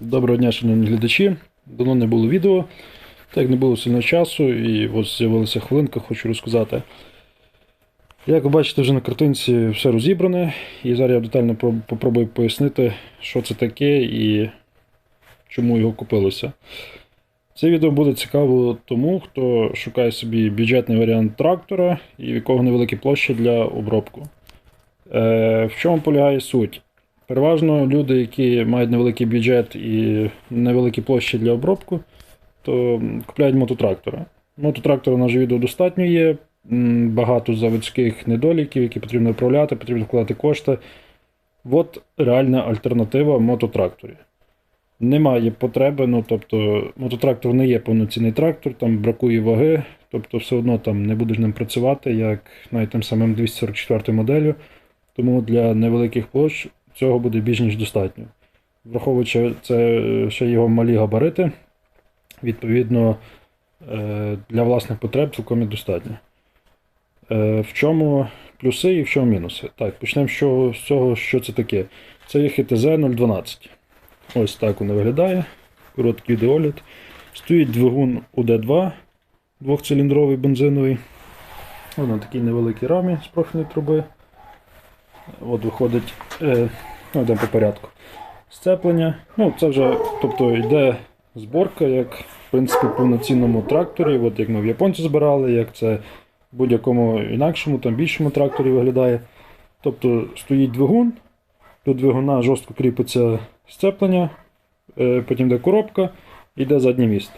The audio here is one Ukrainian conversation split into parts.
Доброго дня, шановні глядачі. Давно не було відео, так не було сильно часу, і ось з'явилася хвилинка, хочу розказати. Як ви бачите, вже на картинці все розібране, і зараз я детально про- попробую пояснити, що це таке і чому його купилося. Це відео буде цікаво тому, хто шукає собі бюджетний варіант трактора і в якого невеликі площі для обробку. Е, в чому полягає суть? Переважно люди, які мають невеликий бюджет і невеликі площі для обробку, то купляють мототрактора. Мототрактора на відео достатньо є, багато заводських недоліків, які потрібно виправляти, потрібно вкладати кошти. От реальна альтернатива мототракторі. Немає потреби, ну тобто мототрактор не є повноцінний трактор, там бракує ваги, тобто все одно там не будеш ним працювати, як навіть тим самим 244 моделлю. Тому для невеликих площ цього буде більш ніж достатньо. Враховуючи це е, ще його малі габарити, відповідно е, для власних потреб цілком і достатньо. Е, В чому плюси і в чому мінуси? Так, почнемо з цього, що це таке. Це є ХТЗ 012. Ось так воно виглядає. Короткий відеогляд. Стоїть двигун УД2 двохциліндровий бензиновий. Ось на такій невеликій рамі з профільної труби. От виходить, е, ну, йдемо по порядку. Сцеплення. Ну, це вже тобто, йде зборка, як в принципі повноцінному тракторі, от як ми в японці збирали, як це в будь-якому інакшому, там більшому тракторі виглядає. Тобто стоїть двигун, до двигуна жорстко кріпиться сцеплення, е, потім йде коробка, йде заднє місце.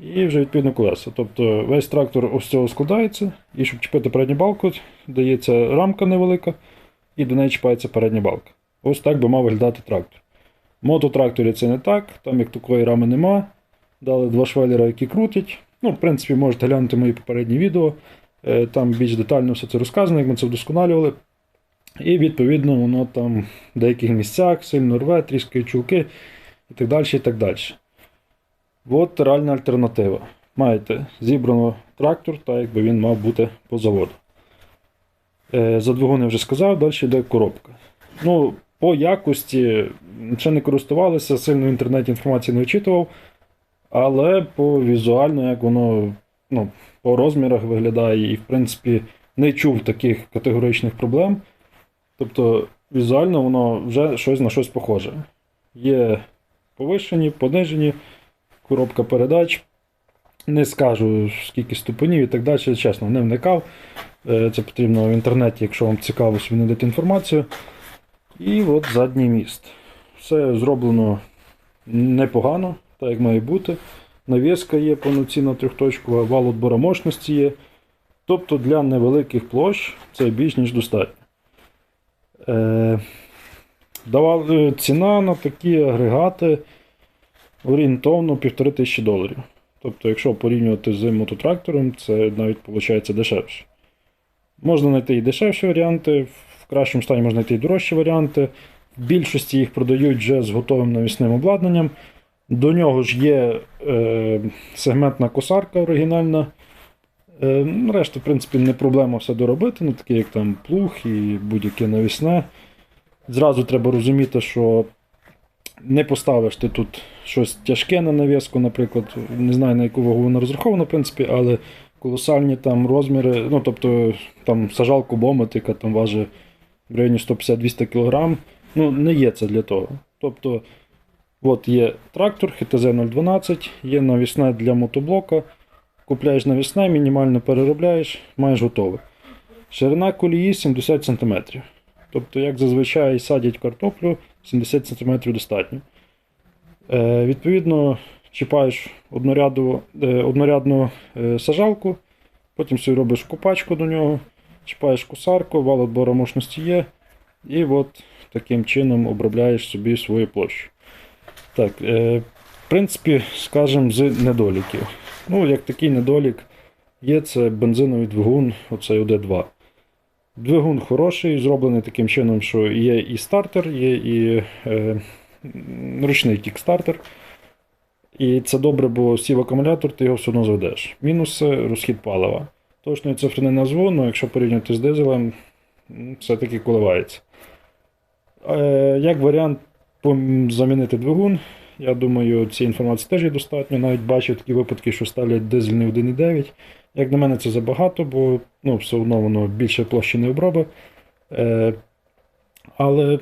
І вже відповідно колеса. Тобто весь трактор ось цього складається, і щоб чіпити передню балку, дається рамка невелика, і до неї чіпається передня балка. Ось так би мав виглядати трактор. В мототракторі це не так, там як такої рами нема. Дали два швеллера, які крутять. Ну, в принципі, можете глянути мої попередні відео. Е, Там більш детально все це розказано, як ми це вдосконалювали. І відповідно воно там в деяких місцях сильно рве, тріскає чулки і так далі. і так далі. От реальна альтернатива. Маєте зібрано трактор, так якби він мав бути по заводу. Е, За двигун вже сказав, далі йде коробка. Ну, по якості ще не користувалися, сильно в інтернеті інформації не вичитував, але по візуально, як воно ну, по розмірах виглядає, і в принципі не чув таких категоричних проблем. Тобто візуально воно вже щось на щось похоже. Є повишені, понижені, коробка передач. Не скажу, скільки ступенів і так далі, чесно, не вникав. Е, Це потрібно в інтернеті, якщо вам цікаво, собі знайдете інформацію. І от задній міст. Все зроблено непогано, так як має бути. Навіска є повноцінна трьохточкова, вал отбора мощності є. Тобто для невеликих площ це більш ніж достатньо. Е, ціна на такі агрегати орієнтовно 1500 доларів. Тобто, якщо порівнювати з мототрактором, це навіть виходить дешевше. Можна знайти і дешевші варіанти, в кращому стані можна знайти і дорожчі варіанти. В більшості їх продають вже з готовим навісним обладнанням. До нього ж є е, сегментна косарка оригінальна. Е, ну, решта, в принципі, не проблема все доробити, ну, таке як там плуг і будь-яке навісне. Зразу треба розуміти, що не поставиш ти тут щось тяжке на навіску, наприклад, не знаю на яку вагу вона розрахована, в принципі, але колосальні там розміри, ну тобто там сажалку бомет, яка там важить в районі 150-200 кг, ну не є це для того. Тобто, от є трактор ХТЗ 012, є навісне для мотоблока. Купляєш навісне, мінімально переробляєш, маєш готове. Ширина колії 70 см. Тобто, як зазвичай садять картоплю, 70 см достатньо. Е, відповідно, чіпаєш одноряду, е, однорядну е, сажалку, потім собі робиш купачку до нього, чіпаєш косарку, вал отбору мощності є, і от таким чином обробляєш собі свою площу. Так, е, в принципі, скажемо з недоліків. Ну, як такий недолік є, це бензиновий двигун, оцей ОД2. Двигун хороший, зроблений таким чином, що є і стартер, є і е, ручний кікстартер. І це добре, бо сів акумулятор, ти його все одно заведеш. Мінуси розхід палива. Точної цифри не назву, але якщо порівняти з дизелем, все-таки коливається. Е, як варіант замінити двигун, Я думаю, цієї інформації теж є достатньо. Навіть бачив такі випадки, що ставлять дизельний 1,9. Як на мене, це забагато, бо ну, все одно воно більше площини оброби. Е, але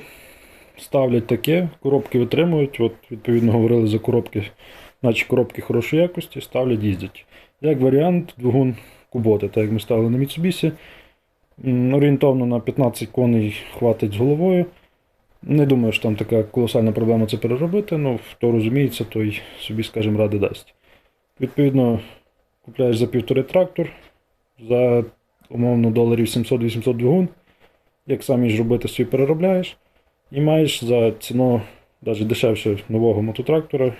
ставлять таке, коробки витримують. От, відповідно, говорили за коробки, наче коробки хорошої якості, ставлять, їздять. Як варіант, двигун Куботи, так як ми ставили на Mitsubishi. Орієнтовно на 15 коней хватить з головою. Не думаю, що там така колосальна проблема це переробити, ну хто розуміється, той собі, скажімо, ради дасть. Відповідно, купляєш за півтори трактор, за умовно доларів 700-800 двигун. Як сам їж робити, собі переробляєш. І маєш за ціну навіть дешевше нового мототрактора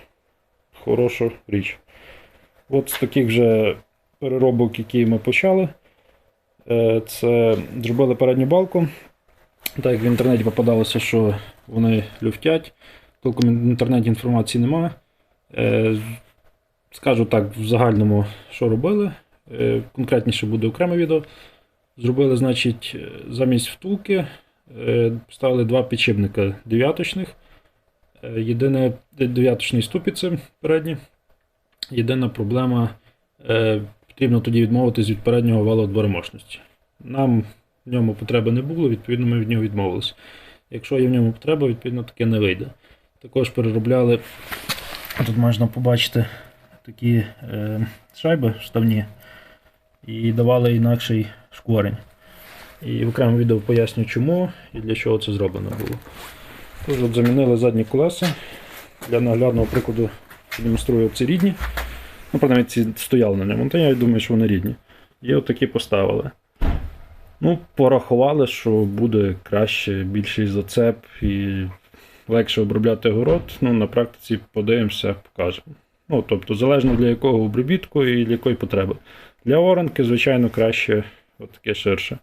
хорошу річ. От з таких вже переробок, які ми почали, е, це зробили передню балку. Так як в інтернеті попадалося, що вони люфтять, толком в інтернеті інформації немає. Е, Скажу так, в загальному, що робили. Е, Конкретніше буде окреме відео. Зробили, значить, е, замість втулки поставили два підшипника дев'яточних. Єдине дев'яточний ступиці передні. Єдина проблема потрібно тоді відмовитись від переднього валу отбору мощності. Нам в ньому потреби не було, відповідно, ми від нього відмовилися. Якщо є в ньому потреба, відповідно таке не вийде. Також переробляли, тут можна побачити такі е, шайби штавні і давали інакший шкворень. І в окремому відео поясню, чому і для чого це зроблено було. Тож от замінили задні колеса. Для наглядного прикладу демонструю ці рідні. Ну, принаймні, ці стояли на ньому, та я думаю, що вони рідні. І от такі поставили. Ну, порахували, що буде краще, більший зацеп і легше обробляти город. Ну, на практиці подивимося, покажемо. Ну, тобто, залежно для якого обробітку і для якої потреби. Для оранки, звичайно, краще таке ширше.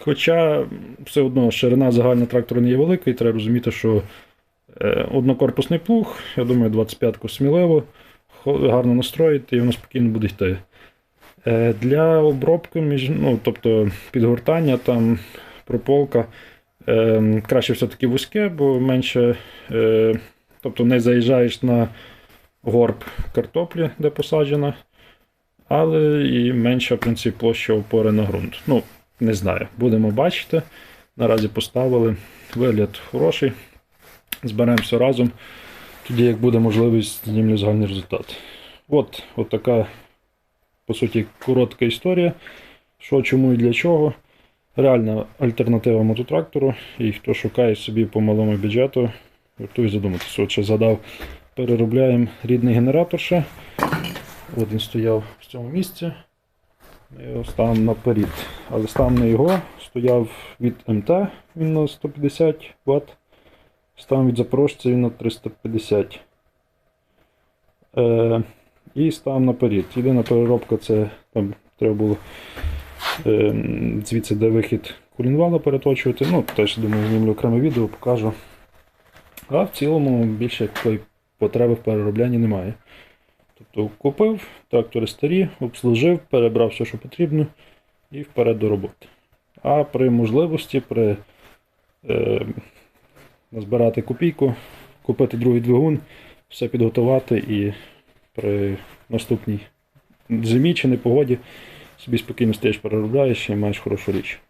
Хоча все одно ширина загальна трактора не є велика, і треба розуміти, що е, однокорпусний плуг, я думаю, 25-ку сміливо, гарно настроїти і воно спокійно буде йти. Е, Для обробки, між, ну, тобто підгортання, там, прополка, е, краще все-таки вузьке, бо менше, е, тобто не заїжджаєш на горб картоплі, де посаджена, але і менша, в принципі, площа опори на ґрунт. Ну, не знаю, будемо бачити. Наразі поставили. Вигляд хороший. Зберемося разом. Тоді, як буде можливість, знімлю загальний результат. От, от така, по суті, коротка історія. Що, чому і для чого. Реальна альтернатива мототрактору. І хто шукає собі по малому бюджету, вартує задуматися. От ще згадав, переробляємо рідний генератор ще. От він стояв в цьому місці. Ми його ставимо наперед. Але ставимо не його, стояв від МТ, він на 150 Вт. Ставимо від запорожця він на 350. Е, і ставимо наперед. Єдина переробка це там треба було е, звідси, де вихід кулінвала переточувати. Ну, теж думаю, знімлю окреме відео, покажу. А в цілому більше такої потреби в перероблянні немає. Тобто купив, трактори старі, обслужив, перебрав все, що потрібно, і вперед до роботи. А при можливості, при е, назбирати копійку, купити другий двигун, все підготувати і при наступній зимі чи непогоді собі спокійно стоїш, переробляєш і маєш хорошу річ.